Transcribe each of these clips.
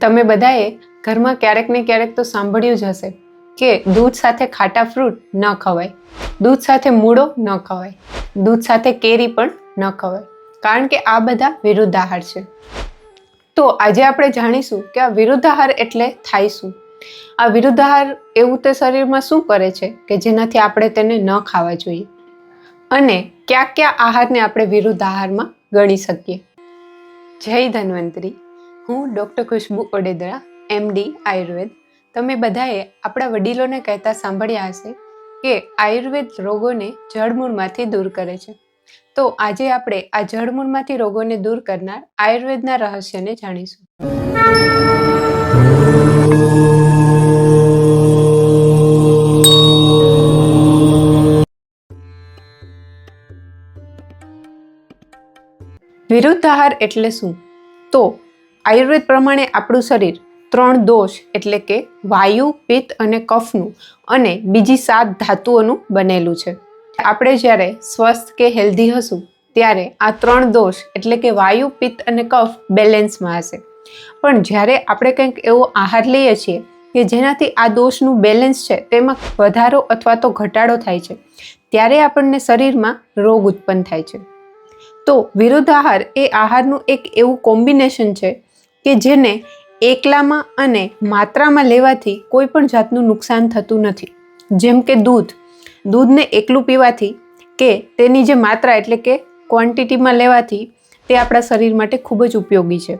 તમે બધાએ ઘરમાં ક્યારેક ને ક્યારેક તો સાંભળ્યું જ હશે કે દૂધ સાથે ખાટા ફ્રૂટ ન ખવાય, દૂધ સાથે મૂળો ન ખવાય, દૂધ સાથે કેરી પણ ન ખવાય. કારણ કે આ બધા વિરુદ્ધ આહાર છે. તો આજે આપણે જાણીશું કે આ વિરુદ્ધ આહાર એટલે થાય શું? આ વિરુદ્ધ આહાર એવું તે શરીરમાં શું કરે છે કે જેનાથી આપણે તેને ન ખાવા જોઈએ? અને કયા કયા આહારને આપણે વિરુદ્ધ આહારમાં ગણી શકીએ? જય ધન્વંતરી. હું ડૉક્ટર ખુશ્બુ ઓડેદરા એમડી આયુર્વેદ. તમે બધાએ આપણા વડીલોને કહેતા સાંભળ્યા હશે કે આયુર્વેદ રોગોને જળમૂળમાંથી દૂર કરે છે. તો આજે આપણે આ જળમૂળમાંથી રોગોને દૂર કરનાર આયુર્વેદના રહસ્યને જાણીશું. વિરુદ્ધ આહાર એટલે શું? તો આયુર્વેદ પ્રમાણે આપણું શરીર ત્રણ દોષ એટલે કે વાયુ, પિત્ત અને કફનું અને બીજી સાત ધાતુઓનું બનેલું છે. આપણે જ્યારે સ્વસ્થ કે હેલ્ધી હશું, ત્યારે આ ત્રણ દોષ એટલે કે વાયુ, પિત્ત અને કફ બેલેન્સમાં હશે. પણ જ્યારે આપણે કંઈક એવો આહાર લઈએ છીએ કે જેનાથી આ દોષનું બેલેન્સ છે, તેમાં વધારો અથવા તો ઘટાડો થાય છે, ત્યારે આપણને શરીરમાં રોગ ઉત્પન્ન થાય છે. તો વિરુદ્ધ આહાર એ આહારનું એક એવું કોમ્બિનેશન છે કે જેને એકલામાં અને માત્રામાં લેવાથી કોઈ પણ જાતનું નુકસાન થતું નથી. જેમ કે દૂધ. દૂધને એકલું પીવાથી કે તેની જે માત્રા એટલે કે ક્વોન્ટિટીમાં લેવાથી તે આપણા શરીર માટે ખૂબ જ ઉપયોગી છે.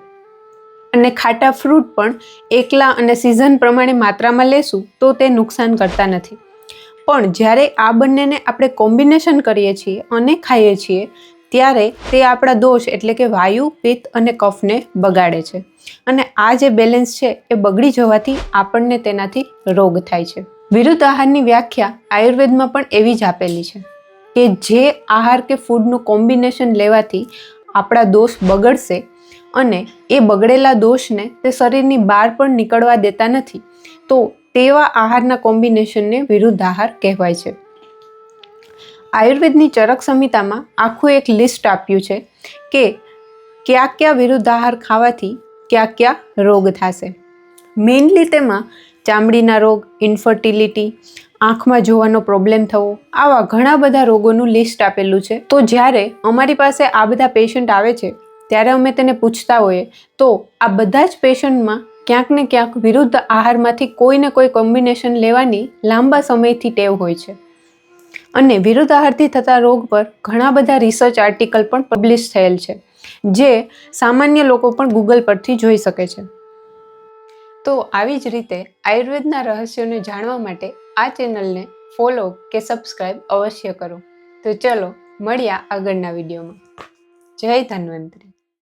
અને ખાટા ફ્રૂટ પણ એકલા અને સિઝન પ્રમાણે માત્રામાં લેશું તો તે નુકસાન કરતા નથી. પણ જ્યારે આ બંનેને આપણે કોમ્બિનેશન કરીએ છીએ અને ખાઈએ છીએ ત્યારે તે આપણા દોષ એટલે કે વાયુ, પિત્ત અને કફને બગાડે છે. અને આ જે બેલેન્સ છે એ બગડી જવાથી આપણને તેનાથી રોગ થાય છે. વિરુદ્ધ આહારની વ્યાખ્યા આયુર્વેદમાં પણ એવી જ આપેલી છે કે જે આહાર કે ફૂડનું કોમ્બિનેશન લેવાથી આપણા દોષ બગડશે અને એ બગડેલા દોષને તે શરીરની બહાર પણ નીકળવા દેતા નથી, તો તેવા આહારના કોમ્બિનેશનને વિરુદ્ધ આહાર કહેવાય છે. આયુર્વેદની ચરક સંહિતામાં આખું એક લિસ્ટ આપ્યું છે કે કયા કયા વિરુદ્ધ આહાર ખાવાથી કયા કયા રોગ થશે. મેઇનલી તેમાં ચામડીના રોગ ઇન્ફર્ટિલિટી આંખમાં જોવાનો પ્રોબ્લેમ થવો, આવા ઘણા બધા રોગોનું લિસ્ટ આપેલું છે. તો જ્યારે અમારી પાસે આ બધા પેશન્ટ આવે છે, ત્યારે અમે તેને પૂછતા હોઈએ, તો આ બધા જ પેશન્ટમાં ક્યાંક ને ક્યાંક વિરુદ્ધ આહારમાંથી કોઈને કોઈ કોમ્બિનેશન લેવાની લાંબા સમયથી ટેવ હોય છે. અને વિરુદ્ધ આહારથી થતા રોગ પર ઘણા બધા રિસર્ચ આર્ટિકલ પણ પબ્લિશ થયેલ છે, જે સામાન્ય લોકો પણ ગૂગલ પરથી જોઈ શકે છે. તો આવી જ રીતે આયુર્વેદના રહસ્યોને જાણવા માટે આ ચેનલને ફોલો કે સબસ્ક્રાઈબ અવશ્ય કરો. તો ચલો મળ્યા આગળના વિડીયોમાં. જય ધન્વંતરી.